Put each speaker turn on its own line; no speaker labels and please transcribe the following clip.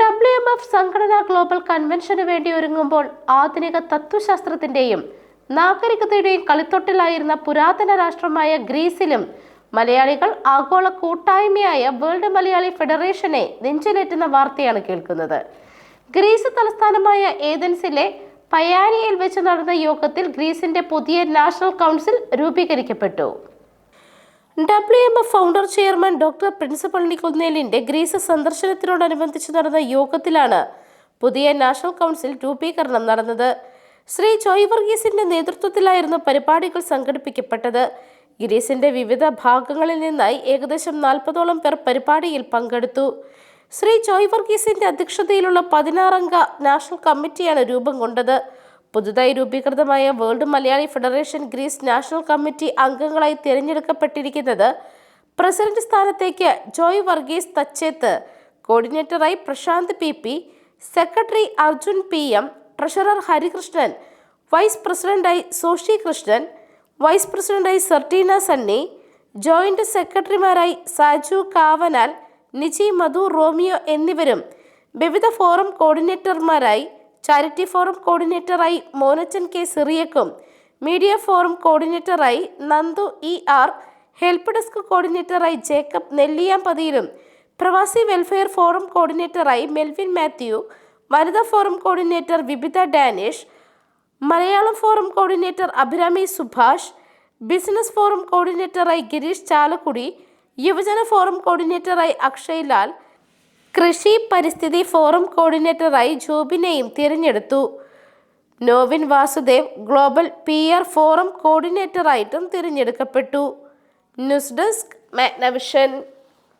W M F സംഘടനാ global കൺവെൻഷന് വേണ്ടി ഒരുങ്ങുമ്പോൾ ആധുനിക തത്വശാസ്ത്രത്തിന്റെയും നാഗരികതയുടെയും കളിത്തൊട്ടിലായിരുന്ന പുരാതന രാഷ്ട്രമായ ഗ്രീസിലും മലയാളികൾ ആഗോള കൂട്ടായ്മയായ വേൾഡ് മലയാളി ഫെഡറേഷനെ നെഞ്ചിലേറ്റുന്ന വാർത്തയാണ് കേൾക്കുന്നത്. ഗ്രീസ് തലസ്ഥാനമായ ഏതൻസിലെ പയാനിയിൽ വെച്ച് നടന്ന യോഗത്തിൽ ഗ്രീസിന്റെ പുതിയ national council രൂപീകരിക്കപ്പെട്ടു. W M F founder chairman doctor principal പള്ളിക്കുന്നേലിന്റെ ഗ്രീസ് സന്ദർശനത്തിനോടനുബന്ധിച്ച് നടന്ന യോഗത്തിലാണ് പുതിയ നാഷണൽ കൗൺസിൽ രൂപീകരണം നടന്നത്. ശ്രീ ജോയ് വർഗീസിന്റെ നേതൃത്വത്തിലായിരുന്നു പരിപാടികൾ സംഘടിപ്പിക്കപ്പെട്ടത്. ഗ്രീസിന്റെ വിവിധ ഭാഗങ്ങളിൽ നിന്നായി ഏകദേശം നാൽപ്പതോളം പേർ പരിപാടിയിൽ പങ്കെടുത്തു. ശ്രീ ജോയ് വർഗീസിന്റെ അധ്യക്ഷതയിലുള്ള പതിനാറംഗ നാഷണൽ കമ്മിറ്റിയാണ് രൂപം കൊണ്ടത്. പുതുതായി രൂപീകൃതമായ World Malayali Federation Greece National Committee അംഗങ്ങളായി തിരഞ്ഞെടുക്കപ്പെട്ടിരിക്കുന്നത് പ്രസിഡന്റ് സ്ഥാനത്തേക്ക് Joy Varghese Thachethu കോർഡിനേറ്ററായി Prashanth P P secretary Arjun P M treasurer Harikrishnan vice പ്രസിഡന്റായി സോഷി കൃഷ്ണൻ വൈസ് പ്രസിഡന്റായി സർട്ടീന സണ്ണി ജോയിന്റ് സെക്രട്ടറിമാരായി സാജു കാവനാൽ നിജി മധു റോമിയോ എന്നിവരും വിവിധ ഫോറം കോർഡിനേറ്റർമാരായി ചാരിറ്റി ഫോറം കോർഡിനേറ്ററായി മോനച്ചൻ കെ സിറിയക്കും media forum കോർഡിനേറ്ററായി Nandu E R help desk കോർഡിനേറ്ററായി Jacob നെല്ലിയാമ്പതിയിലും പ്രവാസി വെൽഫെയർ ഫോറം കോർഡിനേറ്ററായി മെൽവിൻ മാത്യു വനിതാ forum coordinator Vibitha Danish Malayalam forum coordinator Abhirami Subhash business forum കോർഡിനേറ്ററായി Girish Chalakudy യുവജന ഫോറം കോർഡിനേറ്ററായി അക്ഷയ് ലാൽ കൃഷി പരിസ്ഥിതി ഫോറം കോർഡിനേറ്ററായി ജോബിനെയും തിരഞ്ഞെടുത്തു. Novin Vasudev global P R forum കോർഡിനേറ്ററായിട്ടും തിരഞ്ഞെടുക്കപ്പെട്ടു. News desk Magnavision.